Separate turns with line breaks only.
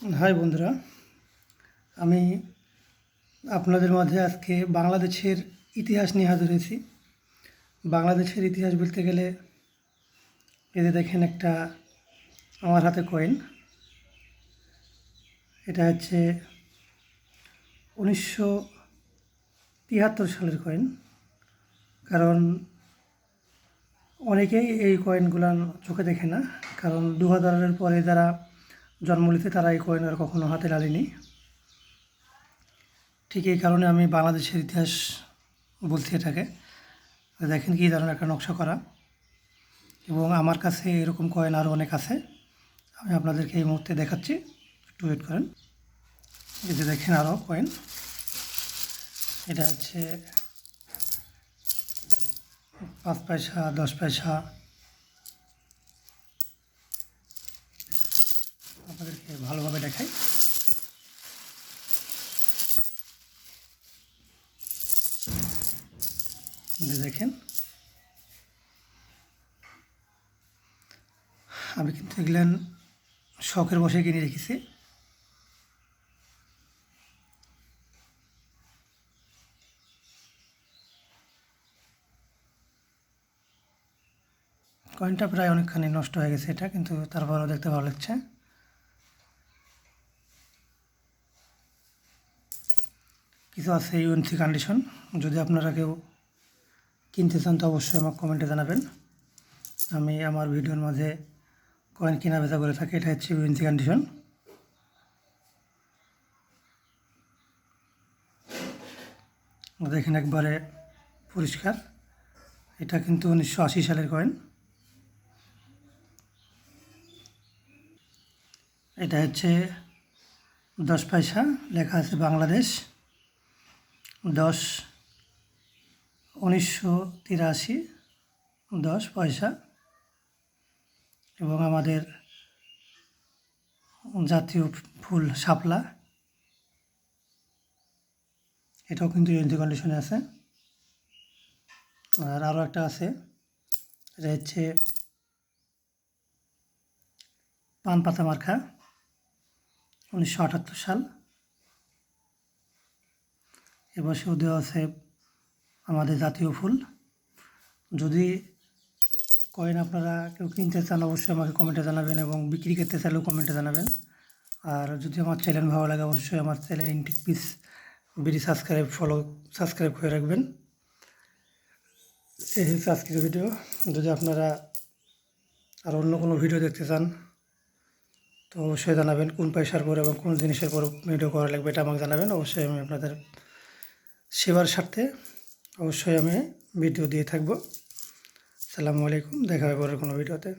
High বন্ধুরা, আমি আপনাদের মাঝে আজকে বাংলাদেশের ইতিহাস নিয়ে হাজির হয়েছি। বাংলাদেশের ইতিহাস বলতে গেলে যে দেখেন একটা আমার হাতে কয়েন এটা হচ্ছে উনিশশো তিয়াত্তর সালের কয়েন কারণ অনেকেই এই কয়েনগুলান চোখে দেখে না। কারণ দু হাজারের পরে যারা জন্ম নিতে তারা এই কয়েন আর কখনো হাতে লালিনি ঠিক এই কারণে আমি বাংলাদেশের ইতিহাস বলছি এটাকে। দেখেন কী ধরনের একটা নকশা করা। এবং আমার কাছে এরকম কয়েন আরও অনেক আছে। আমি আপনাদেরকে এই মুহূর্তে দেখাচ্ছি। একটু ওয়েট করেন। এই যে দেখেন আরও কয়েন। এটা হচ্ছে পাঁচ পয়সা, দশ পয়সা আপনাদেরকে ভালোভাবে দেখাই। দেখেন। আমি কিন্তু এগুলেন শখের বসে কিনে রেখেছি। কয়েনটা প্রায় অনেকখানি নষ্ট হয়ে গেছে এটা, কিন্তু তারপরেও দেখতে ভালো লাগছে। কিছু আছে ইউএনসি কন্ডিশন যদি আপনারা কেউ কিনতে চান, তো অবশ্যই আমাকে কমেন্টে জানাবেন। আমি আমার ভিডিওর মাঝে কয়েন কেনা বেচা করে থাকি এটা হচ্ছে ইউএনসি কন্ডিশন দেখেন একবারে পরিষ্কার। এটা কিন্তু উনিশশো আশি সালের কয়েন এটা হচ্ছে দশ পয়সা, লেখা আছে বাংলাদেশ। দশ, উনিশশো তিরাশি, দশ পয়সা। এবং আমাদের জাতীয় ফুল শাপলা। এটাও কিন্তু ইউএনজি কন্ডিশনে আছে। আর আরও একটা আছে। এটা হচ্ছে পান পাতা মার্কা, উনিশশো আটাত্তর সাল। এবছর দেওয়া আছে আমাদের জাতীয় ফুল। যদি কয়েন আপনারা, কেউ কিনতে চান অবশ্যই আমাকে কমেন্টে জানাবেন এবং বিক্রি করতে চাইলেও কমেন্টে জানাবেন। আর যদি আমার চ্যানেল ভালো লাগে অবশ্যই আমার চ্যানেল ইনটিক piece BD subscribe follow subscribe করে রাখবেন। এই হচ্ছে আজকের ভিডিও যদি আপনারা আর অন্য কোনো ভিডিও দেখতে চান, তো অবশ্যই জানাবেন কোন পয়সার পর এবং কোন জিনিসের পর ভিডিও করা লাগবে এটা আমাকে জানাবেন। অবশ্যই আমি আপনাদের সেবার স্বার্থে অবশ্যই আমি ভিডিও দিয়ে থাকব। সালামু আলাইকুম দেখা হবে পরের কোনো ভিডিওতে